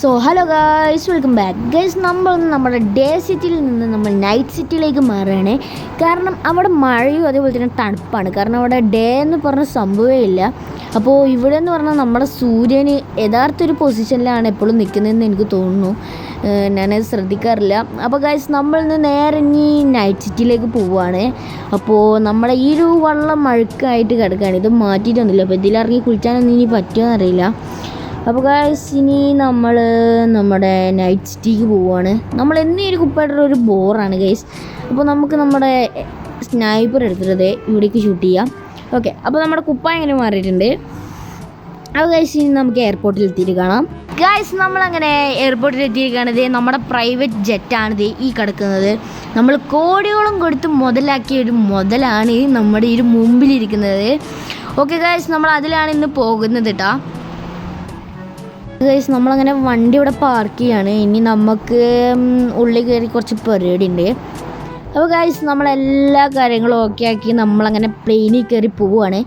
So hello guys welcome back guys നമ്മൾ നമ്മുടെ day സിറ്റിയിൽ നിന്ന് നമ്മൾ നൈറ്റ് സിറ്റിയിലേക്ക് മാറുകയാണ്. കാരണം അവിടെ മഴയും അതേപോലെ തന്നെ തണുപ്പാണ്. കാരണം അവിടെ ഡേ എന്ന് പറഞ്ഞ സംഭവമേ ഇല്ല. അപ്പോൾ ഇവിടെ എന്ന് പറഞ്ഞാൽ നമ്മുടെ സൂര്യന് യഥാർത്ഥ ഒരു പൊസിഷനിലാണ് എപ്പോഴും നിൽക്കുന്നതെന്ന് എനിക്ക് തോന്നുന്നു. ഞാനത് ശ്രദ്ധിക്കാറില്ല. അപ്പോൾ ഗൈസ് നമ്മൾ ഇന്ന് നേരെ ഇനി നൈറ്റ് സിറ്റിയിലേക്ക് പോവുകയാണ്. അപ്പോൾ നമ്മുടെ ഈ ഒരു വള്ളം മഴക്കായിട്ട് കിടക്കുകയാണ്. ഇത് മാറ്റിയിട്ടൊന്നുമില്ല. അപ്പോൾ ഇതിലിറങ്ങി കുളിച്ചാനൊന്നും ഇനി പറ്റുമോ എന്നറിയില്ല അപ്പോൾ ഗായ്സ് ഇനി നമ്മൾ നമ്മുടെ നൈറ്റ് സിറ്റിക്ക് പോവുകയാണ് നമ്മൾ എന്നീ ഒരു കുപ്പായിട്ടുള്ള ഒരു ബോറാണ് ഗൈസ് അപ്പോൾ നമുക്ക് നമ്മുടെ സ്നൈപ്പർ എടുത്തിട്ട് ഇവിടേക്ക് ഷൂട്ട് ചെയ്യാം. ഓക്കെ അപ്പോൾ നമ്മുടെ കുപ്പ ഇങ്ങനെ മാറിയിട്ടുണ്ട്. അപ്പോൾ ഗൈസ് ഇനി നമുക്ക് എയർപോർട്ടിൽ എത്തിയിട്ട് കാണാം. ഗൈസ് നമ്മളങ്ങനെ എയർപോർട്ടിൽ എത്തിയിരിക്കുകയാണിത് നമ്മുടെ പ്രൈവറ്റ് ജെറ്റാണിത് ഈ കിടക്കുന്നത്. നമ്മൾ കോടിയോളം കൊടുത്ത് മുതലാക്കിയ ഒരു മുതലാണ് നമ്മുടെ ഈ മുമ്പിലിരിക്കുന്നത് ഓക്കെ ഗൈസ് നമ്മൾ അതിലാണ് ഇന്ന് പോകുന്നത് കേട്ടോ ഗൈസ് നമ്മളങ്ങനെ വണ്ടി ഇവിടെ പാർക്ക് ചെയ്യാണ്. ഇനി നമുക്ക് ഉള്ളിൽ കയറി കുറച്ച് പരിപാടി ഉണ്ട് അപ്പോൾ ഗൈസ് നമ്മളെല്ലാ കാര്യങ്ങളും ഓക്കെ ആക്കി നമ്മളങ്ങനെ പ്ലെയിനിൽ കയറി പോവുകയാണ്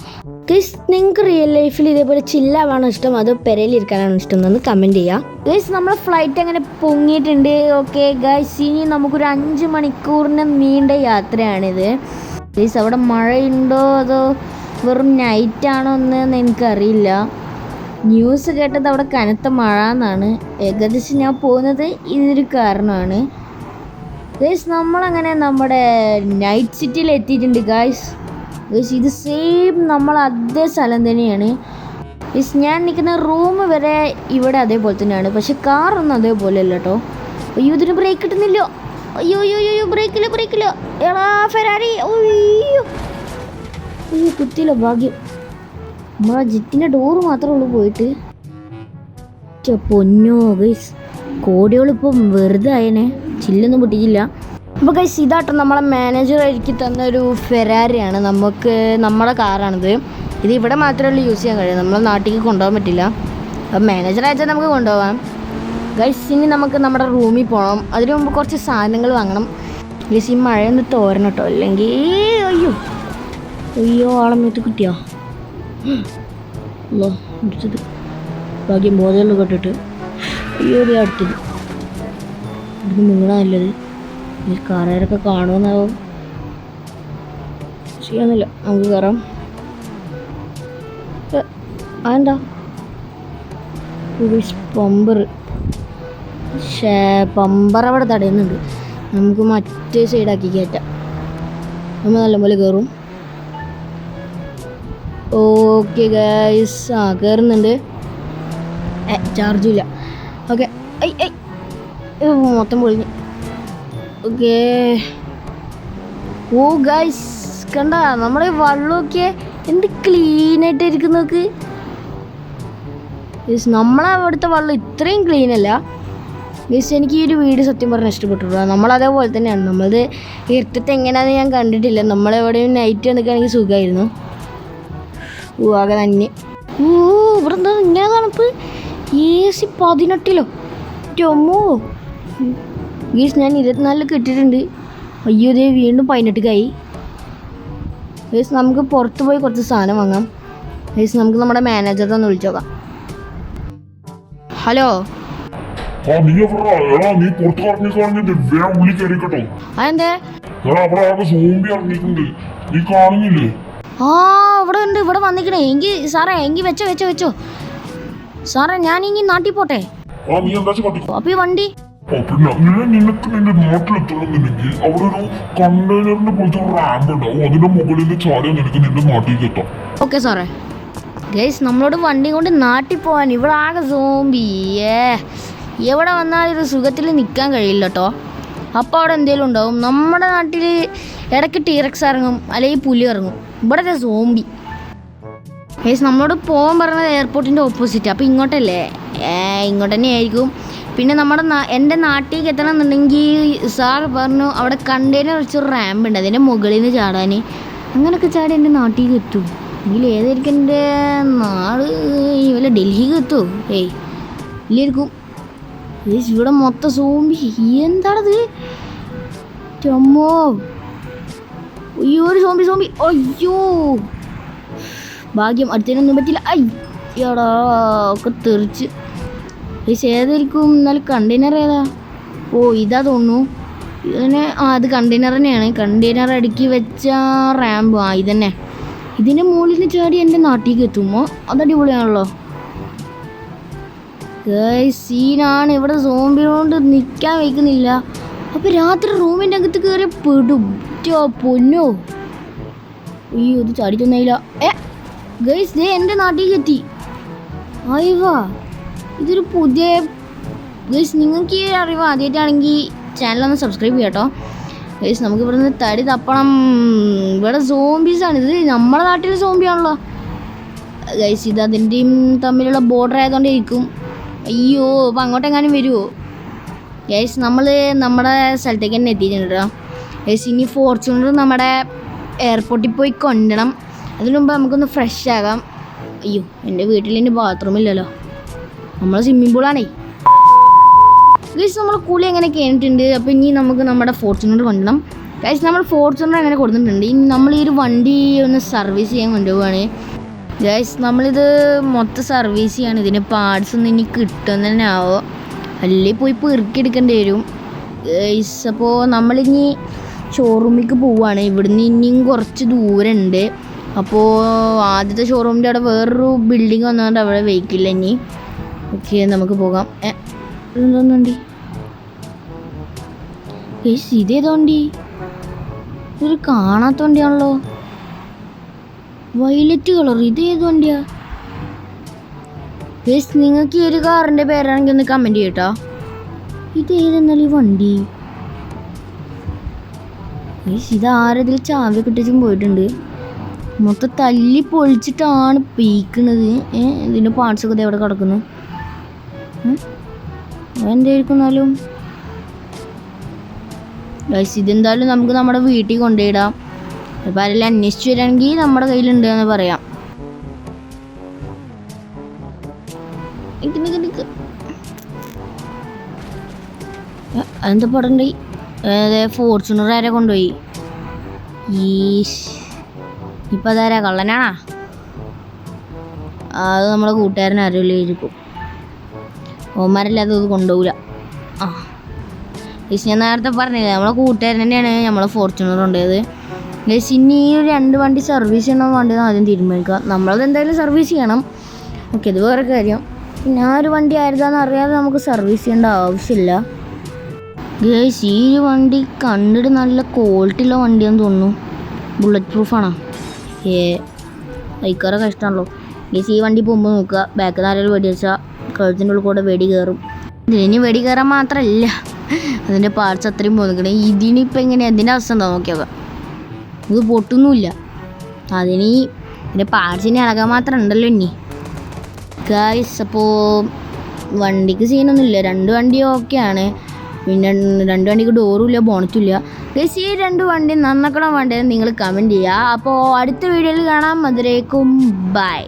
ഗൈസ് നിങ്ങൾക്ക് റിയൽ ലൈഫിൽ ഇതേപോലെ ചില്ലാവാണോ ഇഷ്ടം? അതോ പെരയിലിരിക്കാനാണോ ഇഷ്ടം? എന്നൊന്ന് കമന്റ് ചെയ്യാം. ഗൈസ് നമ്മളെ ഫ്ലൈറ്റ് അങ്ങനെ പൊങ്ങിയിട്ടുണ്ട്. ഓക്കെ ഗൈസ് ഇനി നമുക്കൊരു അഞ്ച് മണിക്കൂറിന് നീണ്ട യാത്രയാണിത്. ഗൈസ് അവിടെ മഴയുണ്ടോ? അതോ വെറും നൈറ്റ് ആണോ എന്ന് എനിക്കറിയില്ല. ന്യൂസ് കേട്ടത് അവിടെ കനത്ത മഴ എന്നാണ് ഏകദേശം ഞാൻ പോകുന്നത് ഇതൊരു കാരണമാണ്. ഗൈസ് നമ്മളങ്ങനെ നമ്മുടെ നൈറ്റ് സിറ്റിയിൽ എത്തിയിട്ടുണ്ട് ഗൈസ് ഗൈസ് ഇത് സെയിം നമ്മൾ അതേ സ്ഥലം തന്നെയാണ്. ഗൈസ് ഞാൻ നിൽക്കുന്ന റൂം വരെ ഇവിടെ അതേപോലെ തന്നെയാണ്. പക്ഷെ കാറൊന്നും അതേപോലെ അല്ല കേട്ടോ അയ്യോ ഇതിന് ബ്രേക്ക് കിട്ടുന്നില്ലോ. അയ്യോ അയ്യോ അയ്യോ ബ്രേക്കില്ല ബ്രേക്കില്ല എടാ ഫെരാരി അയ്യോ. അയ്യോ കുത്തിയില്ല ഭാഗ്യം. നമ്മളെ ജിറ്റിന്റെ ഡോറ് മാത്രമേ ഉള്ളൂ പോയിട്ട്. പൊന്നോ ഗൈസ് കോടികളിപ്പം വെറുതെ ആയനെ. ചില്ലൊന്നും പൊട്ടിച്ചില്ല അപ്പോൾ ഗൈസ് ഇതാട്ടോ നമ്മളെ മാനേജർ ഒരുക്കി തന്ന ഒരു ഫെരാരിയാണ് നമുക്ക് നമ്മുടെ കാറാണിത്. ഇത് ഇവിടെ മാത്രമേ ഉള്ളൂ യൂസ് ചെയ്യാൻ കഴിയും. നമ്മളെ നാട്ടിലേക്ക് കൊണ്ടുപോകാൻ പറ്റില്ല. അപ്പം മാനേജർ അയച്ചാൽ നമുക്ക് കൊണ്ടുപോകാം. ഗൈസ് ഇനി നമുക്ക് നമ്മുടെ റൂമിൽ പോകണം അതിനു മുമ്പ് കുറച്ച് സാധനങ്ങൾ വാങ്ങണം. ഗൈസ് ഈ മഴയൊന്ന് തോരണം കേട്ടോ അല്ലെങ്കിൽ അയ്യോ. അയ്യോ ആളെ മേത്ത് കിട്ടിയോ അടുത്തത് ഭാഗ്യം ബോധമൊന്നും കേട്ടിട്ട് അയ്യോ ഇത് അടുത്തത് ഇത് നിങ്ങളാ നല്ലത്. ഈ കാറുകാരൊക്കെ കാണുമെന്നാവും. ചെയ്യാന്നില്ല നമുക്ക് കയറാം അതെന്താ? പമ്പർ. ഷേ പമ്പർ അവിടെ തടയുന്നുണ്ട്. നമുക്ക് മറ്റേ സൈഡാക്കി കയറ്റാം. നമ്മൾ നല്ലപോലെ കയറും ഓക്കെ ഗൈസ് ആ കയറുന്നുണ്ട് ഏ ചാർജും ഇല്ല. ഓക്കെ ഐ ഐ. മൊത്തം പൊളിഞ്ഞു. ഓക്കെ ഓ ഗൈസ് കണ്ട നമ്മുടെ വള്ളമൊക്കെ എന്ത് ക്ലീൻ ആയിട്ട് ഇരിക്കും നോക്ക്. ഗൈസ് നമ്മളെ അവിടുത്തെ വള്ളം ഇത്രയും ക്ലീൻ അല്ല. ഗൈസ് എനിക്ക് ഈ ഒരു വീട് സത്യം പറഞ്ഞാൽ ഇഷ്ടപ്പെട്ടിട്ടുള്ളൂ. നമ്മളതേപോലെ തന്നെയാണ്. നമ്മളത് ഇരുത്തത്തെ എങ്ങനെയാണെന്ന് ഞാൻ കണ്ടിട്ടില്ല. നമ്മളെവിടെയും നൈറ്റ് നിൽക്കുകയാണെങ്കിൽ സുഖമായിരുന്നു ആകെ തന്നെ. ഓ ഇവിടെ എന്താ ഇങ്ങനെ തണുപ്പ്? എ സി പതിനെട്ടിലോ ചൊമ്മോ ഗീസ് ഞാൻ ഇരുപത്തിനാലിൽ കിട്ടിയിട്ടുണ്ട്. അയ്യോ ദേ വീണ്ടും പതിനെട്ടുകായി ഗീസ് നമുക്ക് പുറത്ത് പോയി കുറച്ച് സാധനം വാങ്ങാം. ഗീസ് നമുക്ക് നമ്മുടെ മാനേജറെ ഒന്ന് വിളിച്ചു നോക്കാം ഹലോ അതെന്തേ? നീ കാണുന്നില്ലേ? ആ ഇവിടെ ഉണ്ട് ഇവിടെ വന്നിക്കണേ. എങ്കിൽ സാറേ എങ്കിൽ വെച്ചോ വെച്ചോ വെച്ചോ. സാറേ ഞാൻ ഇനി നാട്ടിൽ പോട്ടെ? ആ നീ എന്താ ഈ വണ്ടി ആ പിന്നെ ഞാൻ നിനക്ക് നിന്റെ നാട്ടിലെത്തണമെന്നുണ്ടെങ്കിൽ അവിടെ ഒരു കണ്ടെയ്നറിന്റെ പോലത്തെ ഒരു റാമ്പ് ഉണ്ടാവും അതിന്റെ മുകളിൽ നിനക്ക് നിന്റെ നാട്ടിലേക്ക് എത്താം. ഓക്കെ സാറേ. ഗൈസ് നമ്മളോട് വണ്ടി കൊണ്ട് നാട്ടിൽ പോവാൻ ഇവിടെ ആകെ സോംബിയേ എവിടെ വന്നാലും ഒരു സുഖത്തിൽ നിൽക്കാൻ കഴിയില്ല കേട്ടോ അപ്പോൾ അവിടെ എന്തേലും ഉണ്ടാവും? നമ്മുടെ നാട്ടിൽ ഇടയ്ക്ക് ടീറക്സ് ഇറങ്ങും അല്ലെങ്കിൽ പുലി ഇറങ്ങും. ഇവിടത്തെ സോംബി ഏസ് നമ്മളോട് പോകാൻ പറഞ്ഞത് എയർപോർട്ടിന്റെ ഓപ്പോസിറ്റ് അപ്പോൾ ഇങ്ങോട്ടല്ലേ? ഇങ്ങോട്ട് തന്നെ ആയിരിക്കും. പിന്നെ നമ്മുടെ എന്റെ നാട്ടിലേക്ക് എത്തണം എന്നുണ്ടെങ്കിൽ സാർ പറഞ്ഞു അവിടെ കണ്ടെയ്നർ വെച്ചൊരു റാമ്പ് ഉണ്ട്. അതിന്റെ മുകളിൽ നിന്ന് ചാടാൻ അങ്ങനെയൊക്കെ ചാടി എന്റെ നാട്ടിലേക്ക് എത്തും. എങ്കിൽ ഏതായിരിക്കും എന്റെ നാട്? വല്ല ഡൽഹിക്ക് എത്തുമോ ഏയ് ഇല്ലായിരിക്കും. ഇവിടെ മൊത്തം സോമ്പി എന്താണത്? ചമ്മോ അയ്യോ ഒരു സോമ്പി സോമ്പി അയ്യോ. ഭാഗ്യം അടുത്തതിനൊന്നും പറ്റില്ല അയ്യടാ ഒക്കെ തെറിച്ച്. പക്ഷെ ഏതായിരിക്കും? എന്നാലും കണ്ടെയ്നർ ഏതാ? ഓ ഇതാ തോന്നുന്നു. ഇതിനെ ആ അത് കണ്ടെയ്നർ തന്നെയാണ്. കണ്ടെയ്നർ അടുക്കി വെച്ച റാമ്പ് ആ ഇതന്നെ. ഇതിന്റെ മുകളിൽ നിന്ന് ചാടി എന്റെ നാട്ടിലേക്ക് എത്തുമ്പോൾ അത് അടിപൊളിയാണല്ലോ. സീനാണ്. ഇവിടെ സോമ്പിനോണ്ട് നിൽക്കാൻ വയ്ക്കുന്നില്ല. അപ്പോൾ രാത്രി റൂമിന്റെ അകത്ത് കയറി പെടും. പൊന്നോ. അയ്യോ ഇത് ചാടി തന്നില്ല ഏ ഗൈസ് ദേ എന്റെ നാട്ടിലേക്ക് എത്തി അയ്യവാ ഇതൊരു പുതിയ ഗൈസ് നിങ്ങൾക്ക് ഈ അറിവ് ആദ്യമായിട്ടാണെങ്കിൽ ചാനലൊന്ന് സബ്സ്ക്രൈബ് ചെയ്യാട്ടോ. ഗൈസ് നമുക്ക് ഇവിടെ നിന്ന് തടി തപ്പണം. ഇവിടെ സോംബീസാണ് ഇത് നമ്മുടെ നാട്ടിലെ സോംബിയാണല്ലോ ഗൈസ് ഇത് അതിന്റെയും തമ്മിലുള്ള ബോർഡർ ആയതുകൊണ്ടേ ഇരിക്കും അയ്യോ അപ്പം അങ്ങോട്ടെങ്ങാനും വരുമോ ഗൈസ് നമ്മൾ നമ്മുടെ സ്ഥലത്തേക്ക് തന്നെ എത്തിയിട്ടുണ്ട് കേട്ടോ ഗൈസ് ഇനി ഫോർച്യൂണർ നമ്മുടെ എയർപോർട്ടിൽ പോയി കൊണ്ടണം. അതിനു മുമ്പ് നമുക്കൊന്ന് ഫ്രഷ് ആകാം. അയ്യോ എന്റെ വീട്ടിൽ ഇനി ബാത്റൂം ഇല്ലല്ലോ. നമ്മൾ സ്വിമ്മിംഗ് പൂളാണേ ഗൈസ് നമ്മൾ കൂളി എങ്ങനെ കഴിഞ്ഞിട്ടുണ്ട്. അപ്പോൾ ഇനി നമുക്ക് നമ്മുടെ ഫോർച്യൂണർ കൊണ്ടണം. ഗൈസ് നമ്മൾ ഫോർച്യൂണർ എങ്ങനെ കൊടുത്തിട്ടുണ്ട്. ഇനി നമ്മൾ ഈ ഒരു വണ്ടി ഒന്ന് സർവീസ് ചെയ്യാൻ കൊണ്ടുപോവാണ്. ഗൈസ് നമ്മളിത് മൊത്തം സർവീസ് ചെയ്യാണ്. ഇതിന്റെ പാർട്സ് ഒന്നും ഇനി കിട്ടുമെന്ന് തന്നെ ആവോ. അല്ലെങ്കിൽ പോയി പെറുക്കിയെടുക്കേണ്ടി വരും. അപ്പോൾ നമ്മളിനി ഷോറൂമിലേക്ക് പോവുകയാണ് ഇവിടുന്ന് ഇനിയും കുറച്ച് ദൂരം ഉണ്ട് അപ്പോൾ ആദ്യത്തെ ഷോറൂമിന്റെ അവിടെ വേറൊരു ബിൽഡിംഗ് വന്നുകൊണ്ട് അവിടെ വെഹിക്കില്ല ഇനി. ഓക്കെ നമുക്ക് പോകാം. ഏ ഇതെന്തോന്ന് വണ്ടി ഗൈസ് ഇതേതോ ഇതൊരു കാണാത്ത വണ്ടിയാണല്ലോ വയലറ്റ് കളർ ഇത് ഏത് വണ്ടിയാ ഗൈസ് നിങ്ങൾക്ക് ഈ ഒരു കാറിന്റെ പേരാണെങ്കിൽ ഒന്ന് കമന്റ് ചെയ്യട്ടോ. ഇത് ഏതെന്നാലും ഈ വണ്ടി? ഗൈസ് ഇത് ആരതിൽ ചാവി കിട്ടിച്ചും പോയിട്ടുണ്ട്. മൊത്തം തല്ലി പൊളിച്ചിട്ടാണ് പീക്കണത് ഇതിന്റെ പാർട്സൊക്കെ ഒക്കെ എവിടെ കിടക്കുന്നു. എന്തായിരിക്കുന്നാലും ഗൈസ് ഇതെന്തായാലും നമുക്ക് നമ്മുടെ വീട്ടിൽ കൊണ്ടുപോയിടാം. ഇപ്പം ആരെല്ലാം അന്വേഷിച്ച് വരികയാണെങ്കിൽ നമ്മുടെ കയ്യിലുണ്ട് എന്ന് പറയാം. നിക്ക് നിക്ക്. നിക്ക്. അതെന്താ പടണ്ടേ അതെ ഫോർച്യൂണർ ആരെ കൊണ്ടുപോയി? ഈശ്. ഇപ്പം അതാരാ കള്ളനാണാ? അത് നമ്മളെ കൂട്ടുകാരൻ ആരെങ്കിലും ഇരിക്കും. ഓമാരല്ലാതെ അത് കൊണ്ടുപോകില്ല ആ. ഈശ് ഞാൻ നേരത്തെ പറഞ്ഞില്ലേ നമ്മളെ കൂട്ടുകാരൻ തന്നെയാണ് നമ്മളെ ഫോർച്യൂണർ കൊണ്ടുപോയത്. ഗൈസ് ഇനി ഈ രണ്ട് വണ്ടി സർവീസ് ചെയ്യണോ വണ്ടി ആദ്യം തീരുമാനിക്കുക. നമ്മളത് എന്തായാലും സർവീസ് ചെയ്യണം. ഓക്കെ ഇത് വേറെ കാര്യം. ആ ഒരു വണ്ടി ആയിരുന്നാന്ന് അറിയാതെ നമുക്ക് സർവീസ് ചെയ്യേണ്ട ആവശ്യമില്ല. ഗേസ് ഈ ഒരു വണ്ടി കണ്ടിട്ട് നല്ല ക്വാളിറ്റി ഉള്ള വണ്ടിയാന്ന് തോന്നുന്നു. ബുള്ളറ്റ് പ്രൂഫാണോ ഏ ബൈക്കാറൊക്കെ ഇഷ്ടമാണല്ലോ ഗേസ് ഈ വണ്ടി പോകുമ്പോൾ നോക്കുക. ബാക്ക് നാലൊരു വെടി വെച്ചാൽ കഴുത്തിന്റെ ഉള്ളിൽ കൂടെ വെടി കയറും ഇതിന് വെടി കയറാൻ മാത്രമല്ല അതിന്റെ പാർട്സ് അത്രയും പോന്നിക്കണേ ഇതിനിപ്പോൾ എങ്ങനെ അതിന്റെ അവസ്ഥ എന്താ നോക്കിയത് ഇത് പൊട്ടൊന്നുമില്ല. അതിന് ഇതിന്റെ പാർട്സിനെ ഇളകാൻ മാത്രം ഉണ്ടല്ലോ ഇനി. ഗായ്സ് അപ്പോൾ വണ്ടിക്ക് സീനൊന്നുമില്ല. രണ്ട് വണ്ടി ഓക്കെയാണ് പിന്നെ രണ്ട് വണ്ടിക്ക് ഡോറും ഇല്ല ബോണറ്റും ഇല്ല. ഗൈസ് ഈ രണ്ട് വണ്ടി നന്നാക്കണം വേണ്ടത് നിങ്ങൾ കമന്റ് ചെയ്യുക. അപ്പോൾ അടുത്ത വീഡിയോയിൽ കാണാം. അതിലേക്കും ബൈ